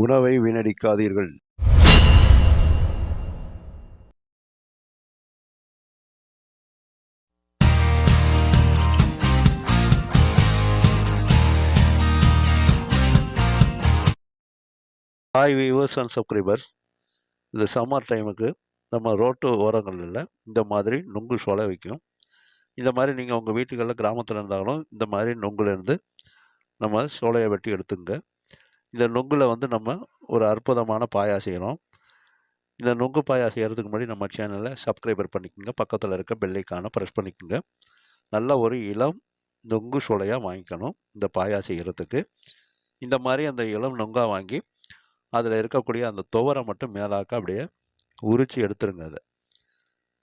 உணவை வீணடிக்காதீர்கள். Hi viewers and subscribers இந்த சம்மர் டைமுக்கு நம்ம ரோட்டு ஓரங்களில் இந்த மாதிரி நுங்கு சோலை வைக்கும். இந்த மாதிரி நீங்கள் உங்கள் வீட்டுகளில் கிராமத்தில் இருந்தாலும் இந்த மாதிரி நுங்குலேருந்து நம்ம சோலையை வெட்டி எடுத்துங்க. இந்த நொங்கில் வந்து நம்ம ஒரு அற்புதமான பாயா செய்கிறோம் இந்த நுங்கு பாயா செய்கிறதுக்கு முன்னாடி நம்ம சேனலை சப்ஸ்கிரைபர் பண்ணிக்கோங்க. பக்கத்தில் இருக்க பெல்லைக்கான ப்ரெஸ் பண்ணிக்கோங்க. நல்ல ஒரு இளம் நுங்கு சுளையாக வாங்கிக்கணும் இந்த பாயா செய்கிறதுக்கு இந்த மாதிரி அந்த இளம் நுங்கா வாங்கி அதில் இருக்கக்கூடிய அந்த துவரை மட்டும் மேலாக்க அப்படியே உரித்து எடுத்துருங்க அதை.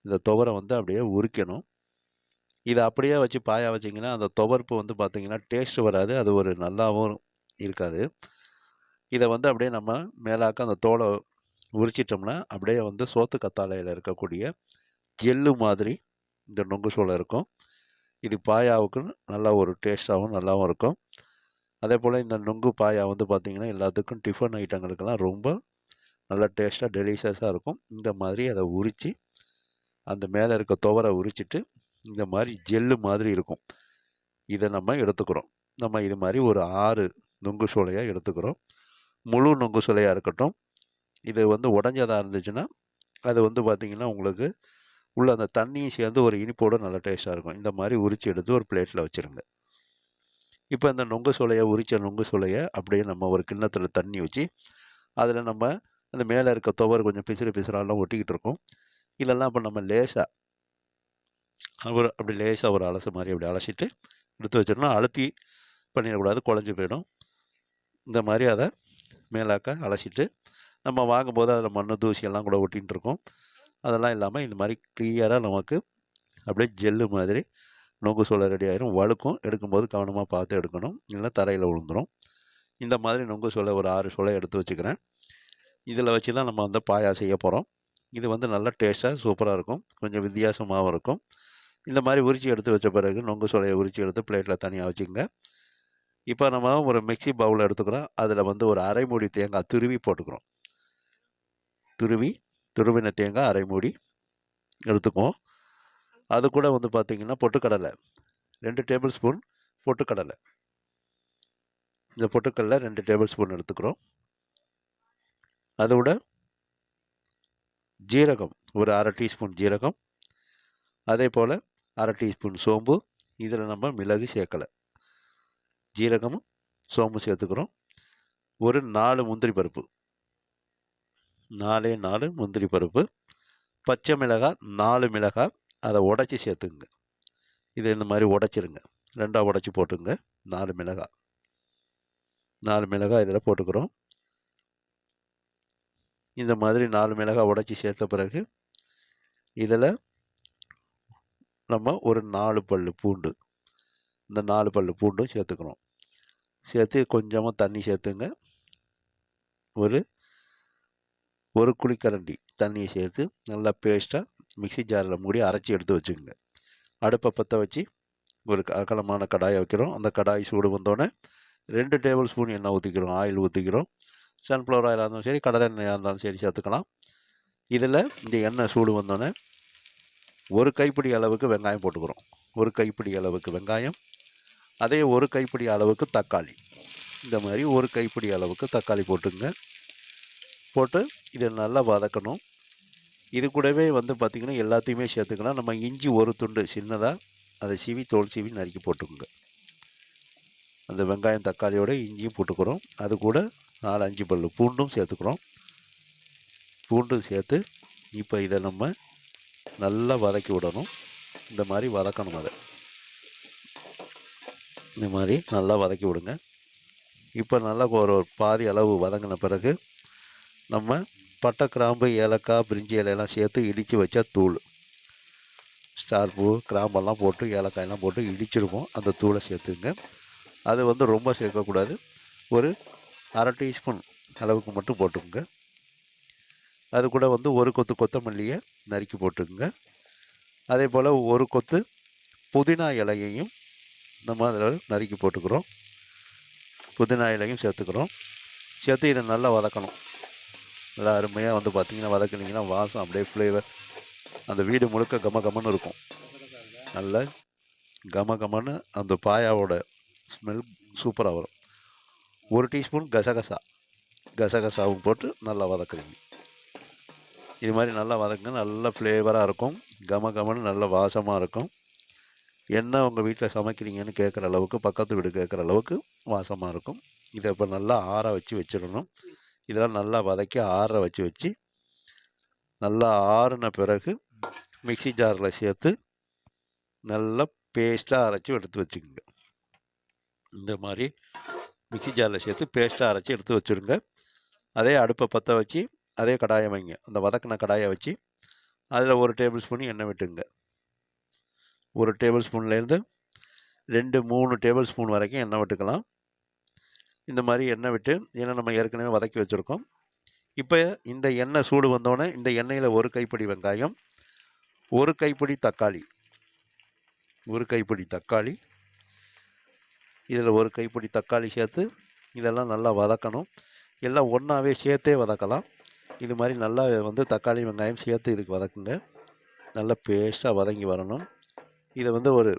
இந்த துவரை வந்து அப்படியே உரிக்கணும். இதை அப்படியே வச்சு பாயா வச்சிங்கன்னா அந்த துவர்ப்பு வந்து பார்த்திங்கன்னா டேஸ்ட் வராது. அது ஒரு நல்லாவும் இருக்காது. இதை வந்து அப்படியே நம்ம மேலாக்க அந்த தோலை உரிச்சிட்டோம்னா அப்படியே வந்து சோத்து கத்தாழையில் இருக்கக்கூடிய ஜெல்லு மாதிரி இந்த நொங்கு சோளம் இருக்கும். இது பாயாவுக்கு நல்லா ஒரு டேஸ்ட்டாகவும் நல்லாவும் இருக்கும். அதே போல் இந்த நுங்கு பாயா வந்து பார்த்திங்கன்னா எல்லாத்துக்கும் டிஃபன் ஐட்டங்களுக்கெல்லாம் ரொம்ப நல்லா டேஸ்ட்டாக டெலிஷியஸாக இருக்கும். இந்த மாதிரி அதை உரித்து அந்த மேலே இருக்க துவரை உரிச்சிட்டு இந்த மாதிரி ஜெல்லு மாதிரி இருக்கும். இதை நம்ம எடுத்துக்கிறோம். நம்ம இது மாதிரி ஒரு ஆறு நுங்கு சோலையாக எடுத்துக்கிறோம். முழு நுங்கு சுலையாக இருக்கட்டும். இது வந்து உடஞ்சதாக இருந்துச்சுன்னா அது வந்து பார்த்திங்கன்னா உங்களுக்கு உள்ள அந்த தண்ணியும் சேர்ந்து ஒரு இனிப்போடு நல்லா டேஸ்ட்டாக இருக்கும். இந்த மாதிரி உரித்து எடுத்து ஒரு பிளேட்டில் வச்சுருங்க. இப்போ இந்த நொங்கு சுலையை உரித்த நொங்கு சுலையை அப்படியே நம்ம ஒரு கிண்ணத்தில் தண்ணி வச்சு அதில் நம்ம அந்த மேலே இருக்க துவர் கொஞ்சம் பிசுறு பிசுறாலாம் ஒட்டிக்கிட்டு இருக்கோம். இதெல்லாம் அப்போ நம்ம லேசாக ஒரு அப்படி லேசாக ஒரு அலசு மாதிரி அப்படி அலசிட்டு எடுத்து வச்சிடணும் அழுத்தி பண்ணிடக்கூடாது குழஞ்சி போயிடும். இந்த மாதிரி அதை மேலாக்க அலசிட்டு நம்ம வாங்கும்போது அதில் மண் தூசியெல்லாம் கூட ஒட்டின்னு இருக்கோம் அதெல்லாம் இல்லாமல் இந்த மாதிரி கிளியராக நமக்கு அப்படியே ஜெல்லு மாதிரி நொங்கு சோளை ரெடி ஆகிரும் வழுக்கும். எடுக்கும்போது கவனமாக பார்த்து எடுக்கணும். இல்லைன்னா தரையில் விழுந்துடும் இந்த மாதிரி நொங்கு சோலை ஒரு ஆறு சோலை எடுத்து வச்சுக்கிறேன். இதில் வச்சு தான் நம்ம வந்து பாயா செய்ய போகிறோம் இது வந்து நல்லா டேஸ்ட்டாக சூப்பராக இருக்கும். கொஞ்சம் வித்தியாசமாகவும் இருக்கும். இந்த மாதிரி உரிச்சி எடுத்து வச்ச பிறகு நொங்கு சோலையை உரிச்சி எடுத்து பிளேட்டில் தனியாக வச்சுக்கோங்க. இப்போ நம்ம ஒரு மிக்சி பவுல் எடுத்துக்கிறோம். அதில் வந்து ஒரு அரை மூடி தேங்காய் துருவி போட்டுக்கிறோம். துருவி துருவின தேங்காய் அரை மூடி எடுத்துக்குவோம். அது கூட வந்து பார்த்திங்கன்னா பொட்டுக்கடலை. ரெண்டு டேபிள் ஸ்பூன் பொட்டுக்கடலை. இந்த பொட்டுக்கடலை ரெண்டு டேபிள் ஸ்பூன் எடுத்துக்கிறோம். அதோட ஜீரகம் ஒரு அரை டீஸ்பூன் ஜீரகம். அதே போல் அரை டீஸ்பூன் சோம்பு. இதில் நம்ம மிளகு சேர்க்கலை. ஜீரகமும் சோம்பு சேர்த்துக்கிறோம். ஒரு நாலு முந்திரி பருப்பு. நாலே நாலு முந்திரி பருப்பு. பச்சை மிளகாய் நாலு மிளகாய். அதை உடச்சி சேர்த்துங்க. இது இந்த மாதிரி உடச்சிருங்க. ரெண்டாக உடச்சி போட்டுங்க. நாலு மிளகாய். நாலு மிளகாய் இதில் போட்டுக்கிறோம். இந்த மாதிரி நாலு மிளகாய் உடச்சி சேர்த்த பிறகு இதில் நம்ம ஒரு நாலு பல் பூண்டு. இந்த நாலு பல் பூண்டும் சேர்த்துக்கிறோம். சேர்த்து கொஞ்சமாக தண்ணி சேர்த்துங்க. ஒரு ஒரு குழிக்கரண்டி தண்ணியை சேர்த்து நல்லா பேஸ்ட்டாக மிக்சி ஜாரில் மூடி அரைச்சி எடுத்து வச்சுக்கோங்க. அடுப்பை பற்ற வச்சு ஒரு அகலமான கடாயை வைக்கிறோம். அந்த கடாய் சூடு வந்தோடனே ரெண்டு டேபிள் ஸ்பூன் எண்ணெய் ஊற்றிக்கிறோம் ஆயில் ஊற்றிக்கிறோம் சன்ஃப்ளவர் ஆயிலாக இருந்தாலும் சரி கடலை எண்ணெயாக இருந்தாலும் சரி சேர்த்துக்கலாம். இதில் இந்த எண்ணெய் சூடு வந்தோடனே ஒரு கைப்பிடி அளவுக்கு வெங்காயம் போட்டுக்கிறோம். ஒரு கைப்பிடி அளவுக்கு வெங்காயம் அதே ஒரு கைப்பிடி அளவுக்கு தக்காளி. இந்த மாதிரி ஒரு கைப்பிடி அளவுக்கு தக்காளி போட்டுங்க போட்டு இதை நல்லா வதக்கணும். இது கூடவே வந்து பார்த்திங்கன்னா எல்லாத்தையுமே சேர்த்துக்கலாம். நம்ம இஞ்சி ஒரு துண்டு சின்னதாக அதை சீவி தோல் சீவி நறுக்கி போட்டுக்கோங்க. அந்த வெங்காயம் தக்காளியோட இஞ்சியும் போட்டுக்கிறோம். அது கூட நாலு அஞ்சு பல் பூண்டும் சேர்த்துக்கிறோம். பூண்டும் சேர்த்து இப்போ இதை நம்ம நல்லா வதக்கி விடணும். இந்த மாதிரி வதக்கணும் அதை. இந்த மாதிரி நல்லா வதக்கி விடுங்க. இப்போ நல்லா ஒரு பாதி அளவு வதங்கின பிறகு நம்ம பட்டை கிராம்பு ஏலக்காய் பிரிஞ்சி இலையெல்லாம் சேர்த்து இடித்து வச்ச தூள். ஸ்டார் பூ கிராம்பெல்லாம் போட்டு ஏலக்காயெல்லாம் போட்டு இடிச்சிருப்போம் அந்த தூளை சேர்த்துங்க. அது வந்து ரொம்ப சேர்க்கக்கூடாது. ஒரு அரை டீஸ்பூன் அளவுக்கு மட்டும் போட்டுக்கோங்க. அது கூட வந்து ஒரு கொத்து கொத்தமல்லியை நறுக்கி போட்டுக்கோங்க. அதே போல் ஒரு கொத்து புதினா இலையையும் இந்த மாதிரி நறுக்கி போட்டுக்கிறோம். புதினா இலையும் சேர்த்துக்கிறோம். சேர்த்து இதை நல்லா வதக்கணும். நல்லா அருமையாக வந்து பார்த்திங்கன்னா வதக்குனிங்கன்னா வாசம் அப்படியே ஃப்ளேவர் அந்த வீடு முழுக்க கம கமன்னு இருக்கும். நல்ல கம கமன்னு அந்த பாயாவோட ஸ்மெல் சூப்பராக வரும். ஒரு டீஸ்பூன் கசகசா. கசகசாவும் போட்டு நல்லா வதக்குறீங்க. இது மாதிரி நல்லா வதக்குங்க. நல்ல ஃப்ளேவராக இருக்கும். கம கமன்னு நல்ல வாசமாக இருக்கும். என்ன உங்கள் வீட்டில் சமைக்கிறீங்கன்னு கேட்குற அளவுக்கு பக்கத்து வீடு கேட்குற அளவுக்கு வாசமாக இருக்கும். இதை இப்போ நல்லா ஆற வச்சு வச்சிடணும். இதெல்லாம் நல்லா வதக்கி ஆற வச்சு வச்சு நல்லா ஆறின பிறகு மிக்ஸி ஜாரில் சேர்த்து நல்லா பேஸ்ட்டாக அரைச்சி எடுத்து வச்சுக்கோங்க. இந்த மாதிரி மிக்ஸி ஜாரில் சேர்த்து பேஸ்ட்டாக அரைச்சி எடுத்து வச்சுருங்க அதே அடுப்பை பற்ற வச்சு அதே கடாயை வைங்க. அந்த வதக்கின கடாயை வச்சு அதில் ஒரு டேபிள் ஸ்பூன் எண்ணெய் விட்டுங்க. ஒரு டேபிள் ஸ்பூன்லேருந்து ரெண்டு மூணு டேபிள் ஸ்பூன் வரைக்கும் எண்ணெய் விட்டுக்கலாம். இந்த மாதிரி எண்ணெய் விட்டு ஏன்னா நம்ம ஏற்கனவே வதக்கி வச்சுருக்கோம். இப்போ இந்த எண்ணெய் சூடு வந்தோடனே இந்த எண்ணெயில் ஒரு கைப்பிடி வெங்காயம் ஒரு கைப்பிடி தக்காளி ஒரு கைப்பிடி தக்காளி இதில் ஒரு கைப்பிடி தக்காளி சேர்த்து இதெல்லாம் நல்லா வதக்கணும். எல்லாம் ஒன்றாவே சேர்த்தே வதக்கலாம். இது மாதிரி நல்லா வந்து தக்காளி வெங்காயம் சேர்த்து இதுக்கு வதக்குங்க. நல்லா பேஸ்ட்டாக வதங்கி வரணும். இதை வந்து ஒரு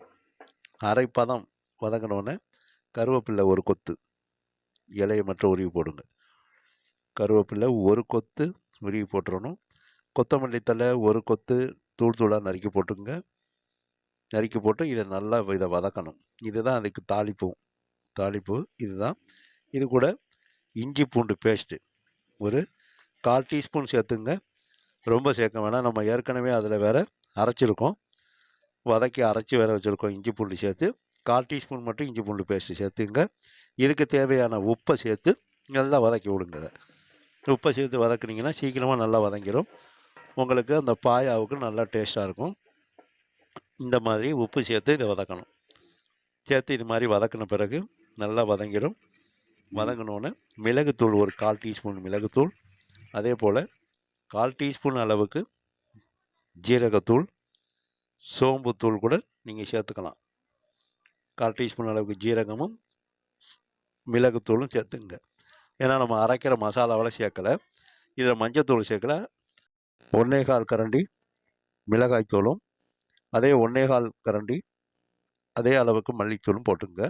அரை பதம் வதங்கினோடனே கருவேப்பில்லை ஒரு கொத்து. இலையை மட்டும் உருவி போடுங்க. கருவேப்பில்லை ஒரு கொத்து உருவி போட்டுறணும். கொத்தமல்லி தழை ஒரு கொத்து தூள் தூளாக நறுக்கி போட்டுங்க நறுக்கி போட்டு இதை நல்லா இதை வதக்கணும். இதுதான் அதுக்கு தாளிப்பு. தாளிப்பு இதுதான். இது கூட இஞ்சி பூண்டு பேஸ்ட்டு ஒரு கால் டீஸ்பூன் சேர்த்துங்க. ரொம்ப சேர்க்க வேணாம். நம்ம ஏற்கனவே அதில் வேறு அரைச்சிருக்கோம். வதக்கி அரைச்சி வேற வச்சுருக்கோம். இஞ்சி பூண்டு சேர்த்து கால் டீஸ்பூன் மட்டும் இஞ்சி பூண்டு பேஸ்ட்டு சேர்த்துங்க. இதுக்கு தேவையான உப்பை சேர்த்து நல்லா வதக்கி விடுங்க உப்பை சேர்த்து வதக்குனிங்கன்னா சீக்கிரமாக நல்லா வதங்கிடும் உங்களுக்கு அந்த பாயாவுக்கு நல்லா டேஸ்ட்டாக இருக்கும். இந்த மாதிரி உப்பு சேர்த்து இதை வதக்கணும். சேர்த்து இது மாதிரி வதக்கின பிறகு நல்லா வதங்கிடும் வதங்கினோன்னே மிளகுத்தூள் ஒரு கால் டீஸ்பூன் மிளகுத்தூள். அதே போல் கால் டீஸ்பூன் அளவுக்கு ஜீரகத்தூள் சோம்புத்தூள் கூட நீங்கள் சேர்த்துக்கலாம். கால் டீஸ்பூன் அளவுக்கு ஜீரகமும் மிளகுத்தூளும் சேர்த்துங்க. ஏன்னா நம்ம அரைக்கிற மசாலாவில் சேர்க்கலை. இதில் மஞ்சத்தூள் சேர்க்கல. ஒன்றே கால் கரண்டி மிளகாய்த்தூளும் அதே ஒன்றே கால் கரண்டி அதே அளவுக்கு மல்லித்தூளும் போட்டுங்க.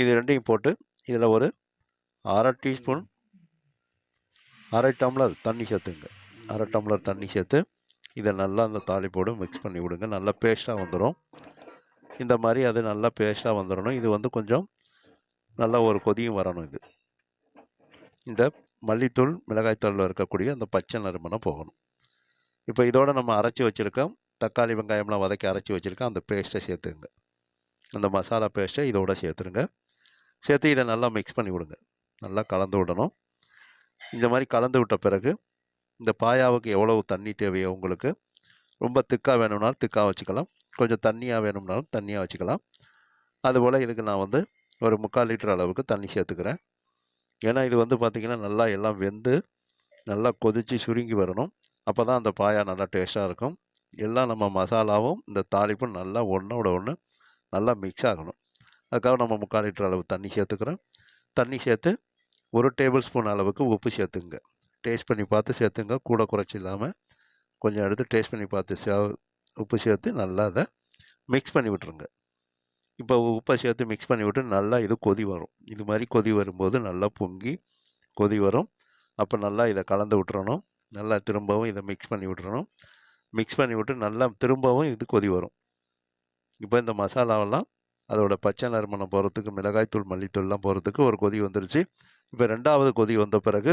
இது ரெண்டையும் போட்டு இதில் ஒரு அரை டீஸ்பூன் அரை டம்ளர் தண்ணி சேர்த்துங்க. அரை டம்ளர் தண்ணி சேர்த்து இதை நல்லா அந்த தாளிப்போடு மிக்ஸ் பண்ணி விடுங்க. நல்லா பேஸ்ட்டாக வந்துடும் இந்த மாதிரி அது நல்லா பேஸ்ட்டாக வந்துடணும் இது வந்து கொஞ்சம் நல்லா ஒரு கொதியும் வரணும் இது. இந்த மல்லித்தூள் மிளகாய்த்தூளில் இருக்கக்கூடிய அந்த பச்சை நறுமணம் போகணும். இப்போ இதோடு நம்ம அரைச்சி வச்சுருக்கோம் தக்காளி வெங்காயம்லாம் வதக்கி அரைச்சி வச்சுருக்கோம் அந்த பேஸ்ட்டை சேர்த்துங்க. அந்த மசாலா பேஸ்ட்டை இதோட சேர்த்துருங்க. சேர்த்து இதை நல்லா மிக்ஸ் பண்ணி விடுங்க. நல்லா கலந்து விடணும். இந்த மாதிரி கலந்து விட்ட பிறகு இந்த பாயாவுக்கு எவ்வளவு தண்ணி தேவையோ உங்களுக்கு? ரொம்ப திக்காக வேணும்னாலும் திக்காக வச்சுக்கலாம். கொஞ்சம் தண்ணியாக வேணும்னாலும் தண்ணியாக வச்சுக்கலாம். அதுபோல் இதுக்கு நான் வந்து ஒரு முக்கால் லிட்டர் அளவுக்கு தண்ணி சேர்த்துக்கிறேன். ஏன்னா இது வந்து பார்த்திங்கன்னா நல்லா எல்லாம் வெந்து நல்லா கொதித்து சுருங்கி வரணும். அப்போ தான் அந்த பாயா நல்லா டேஸ்ட்டாக இருக்கும். எல்லாம் நம்ம மசாலாவும் இந்த தாளிப்பும் நல்லா ஒன்றோட ஒன்று நல்லா மிக்ஸ் ஆகணும். அதுக்காக நம்ம முக்கால் லிட்டர் அளவு தண்ணி சேர்த்துக்கிறோம் தண்ணி சேர்த்து ஒரு டேபிள் ஸ்பூன் அளவுக்கு உப்பு சேர்த்துங்க டேஸ்ட் பண்ணி பார்த்து சேர்த்துங்க. கூட குறைச்சி இல்லாமல் கொஞ்சம் எடுத்து டேஸ்ட் பண்ணி பார்த்து சே உப்பு சேர்த்து நல்லா அதை மிக்ஸ் பண்ணி விட்டுருங்க. இப்போ உப்பை சேர்த்து மிக்ஸ் பண்ணி விட்டு நல்லா இது கொதி வரும். இது மாதிரி கொதி வரும்போது நல்லா பொங்கி கொதி வரும். அப்போ நல்லா இதை கலந்து விட்டுறணும். நல்லா திரும்பவும் இதை மிக்ஸ் பண்ணி விட்டுறணும். மிக்ஸ் பண்ணி விட்டு நல்லா திரும்பவும் இது கொதி வரும். இப்போ இந்த மசாலாவெல்லாம் அதோட பச்சை நறுமணம் போகிறதுக்கு மிளகாய்த்தூள் மல்லித்தூள்லாம் போகிறதுக்கு ஒரு கொதி வந்துருச்சு. இப்போ ரெண்டாவது கொதி வந்த பிறகு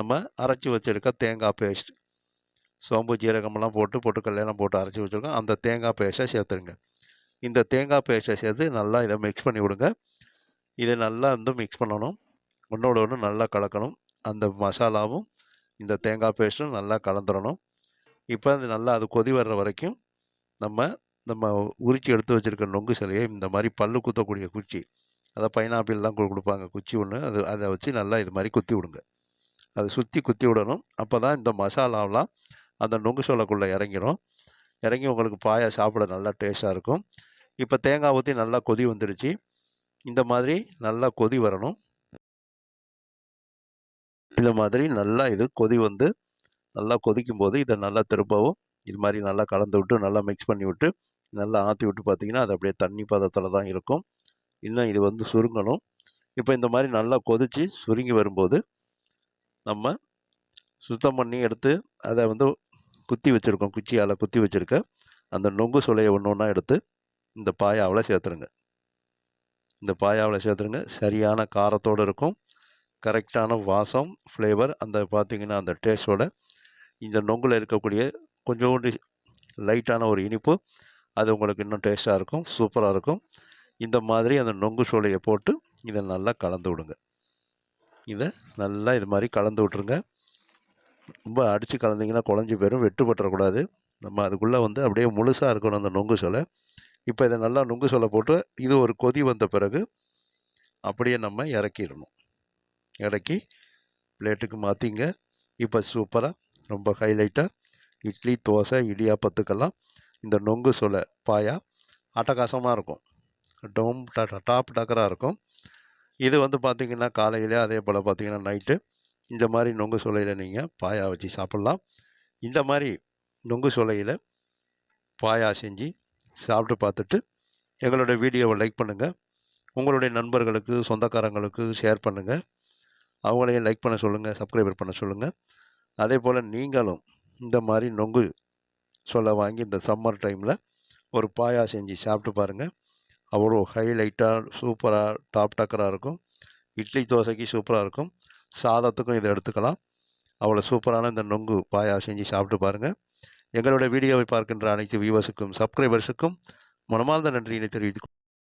நம்ம அரைச்சி வச்சுருக்க தேங்காய் பேஸ்ட் சோம்பு ஜீரகமெல்லாம் போட்டு பொட்டுக்கல்லையெல்லாம் போட்டு அரைச்சி வச்சுருக்கோம். அந்த தேங்காய் பேஸ்ட்டை சேர்த்துருங்க. இந்த தேங்காய் பேஸ்ட்டை சேர்த்து நல்லா இதை மிக்ஸ் பண்ணி விடுங்க. இதை நல்லா வந்து மிக்ஸ் பண்ணணும். ஒன்றோட ஒன்று நல்லா கலக்கணும். அந்த மசாலாவும் இந்த தேங்காய் பேஸ்ட்டும் நல்லா கலந்துடணும் இப்போ அது நல்லா அது கொதி வர்ற வரைக்கும் நம்ம நம்ம உரிச்சி எடுத்து வச்சுருக்க நொங்கு சிலையை இந்த மாதிரி பல்லு குத்தக்கூடிய குச்சி அதை பைனாப்பிள்லாம் கொடுப்பாங்க குச்சி ஒன்று அது அதை வச்சு நல்லா இது மாதிரி குத்தி விடுங்க. அதை சுற்றி குத்தி விடணும். அப்போ தான் இந்த மசாலாவெலாம் அந்த நொங்கு சோளக்குள்ளே இறங்கிரும். இறங்கி உங்களுக்கு பாயா சாப்பிட நல்லா டேஸ்ட்டாக இருக்கும். இப்போ தேங்காய் ஊற்றி நல்லா கொதி வந்துடுச்சு இந்த மாதிரி நல்லா கொதி வரணும். இந்த மாதிரி நல்லா இது கொதி வந்து நல்லா கொதிக்கும் போது இதை நல்லா திருப்பவும். இது மாதிரி நல்லா கலந்து விட்டு நல்லா மிக்ஸ் பண்ணி விட்டு நல்லா ஆற்றி விட்டு பார்த்தீங்கன்னா அது அப்படியே தண்ணி பதத்தில் தான் இருக்கும். இன்னும் இது வந்து சுருங்கணும். இப்போ இந்த மாதிரி நல்லா கொதித்து சுருங்கி வரும்போது நம்ம சுத்தம் பண்ணி எடுத்து அதை வந்து குத்தி வச்சுருக்கோம். குச்சியால் குத்தி வச்சுருக்க. அந்த நொங்கு சுளையை ஒன்று ஒன்றா எடுத்து இந்த பாயாவில் சேர்த்துருங்க. இந்த பாயாவில் சேர்த்துருங்க. சரியான காரத்தோடு இருக்கும். கரெக்டான வாசம் ஃப்ளேவர் அந்த பார்த்தீங்கன்னா அந்த டேஸ்ட்டோட இந்த நொங்கில் இருக்கக்கூடிய கொஞ்சோண்டு லைட்டான ஒரு இனிப்பு அது உங்களுக்கு இன்னும் டேஸ்ட்டாக இருக்கும் சூப்பராக இருக்கும். இந்த மாதிரி அந்த நொங்கு சோலையை போட்டு இதை நல்லா கலந்து விடுங்க. இதை நல்லா இது மாதிரி கலந்து விட்ருங்க ரொம்ப அடித்து கலந்தீங்கன்னா குழஞ்சி போயிடும் வெட்டு பட்டுறக்கூடாது. நம்ம அதுக்குள்ளே வந்து அப்படியே முழுசாக இருக்கணும் அந்த நொங்கு சொலை. இப்போ இதை நல்லா நொங்கு சொலை போட்டு இது ஒரு கொதி வந்த பிறகு அப்படியே நம்ம இறக்கிடணும். இறக்கி பிளேட்டுக்கு மாற்றிங்க இப்போ சூப்பராக ரொம்ப ஹைலைட்டாக இட்லி தோசை இடியாப்பத்துக்கெல்லாம் இந்த நொங்கு சொலை பாயா அட்டகாசமாக இருக்கும். டோம் டாப் டக்கராக இருக்கும். இது வந்து பார்த்திங்கன்னா காலையிலே அதே போல் பார்த்திங்கன்னா நைட்டு இந்த மாதிரி நொங்கு சோலையில் நீங்கள் பாயா வச்சு சாப்பிட்லாம். இந்த மாதிரி நொங்கு சோலையில் பாயா செஞ்சு சாப்பிட்டு பார்த்துட்டு எங்களோட வீடியோவை லைக் பண்ணுங்கள் உங்களுடைய நண்பர்களுக்கு சொந்தக்காரங்களுக்கு ஷேர் பண்ணுங்கள் அவங்களையும் லைக் பண்ண சொல்லுங்கள் சப்ஸ்கிரைபர் பண்ண சொல்லுங்கள் அதே போல் நீங்களும் இந்த மாதிரி நொங்கு சொல்ல வாங்கி இந்த சம்மர் டைமில் ஒரு பாயா செஞ்சு சாப்பிட்டு பாருங்கள் அவ்வளோ ஹைலைட்டாக சூப்பராக டாப் டக்கராக இருக்கும். இட்லி தோசைக்கு சூப்பராக இருக்கும். சாதத்துக்கும் இதை எடுத்துக்கலாம். அவ்வளோ சூப்பரான இந்த நொங்கு பாயா செஞ்சு சாப்பிட்டு பாருங்கள் எங்களுடைய வீடியோவை பார்க்கின்ற அனைத்து வியூவர்ஸுக்கும் சப்ஸ்கிரைபர்ஸுக்கும் மனமார்ந்த நன்றியினை தெரிவித்துக்